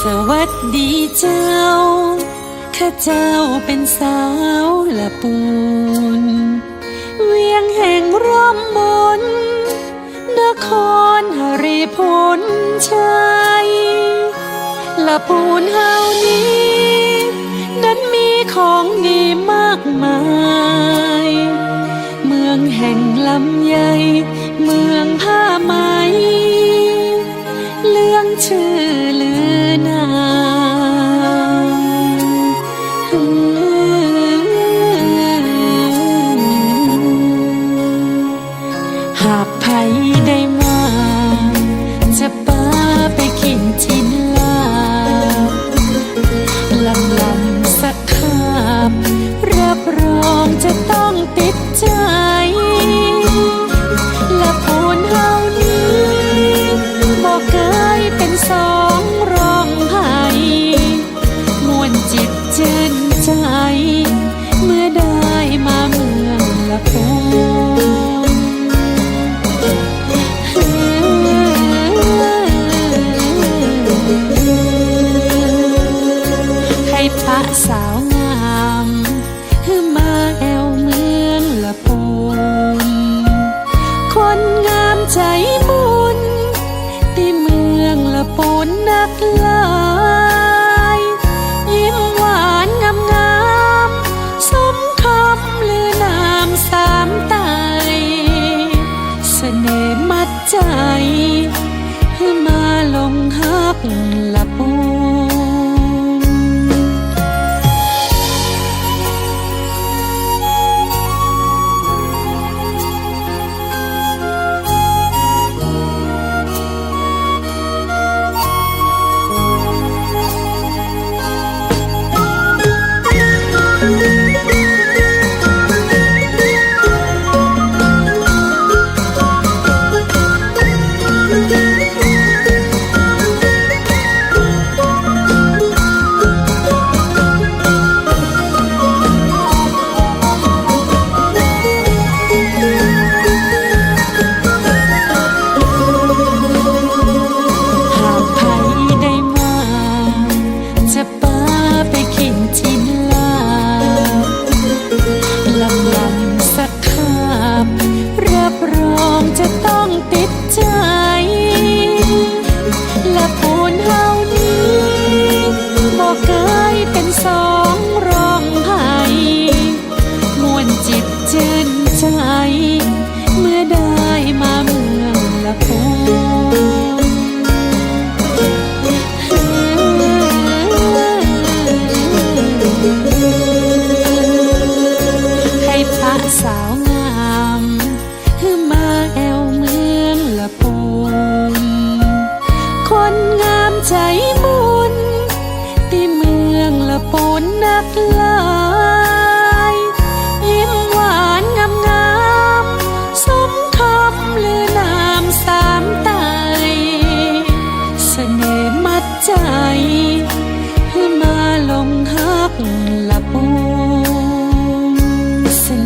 สวัสดีเจ้า ข้าเจ้าเป็นสาวละปูน เวียงแห่ง ชัยละปูนเฮานี้ 心心。 ปะสาวงามคือมาแอวเมืองละปูน คนงามใจบุญที่เมืองละปูนนักลายยิ้มหวานงามงามสมคำลือนามสามตไตเสน่ห์มัดใจคือมาลงฮักละปู Listen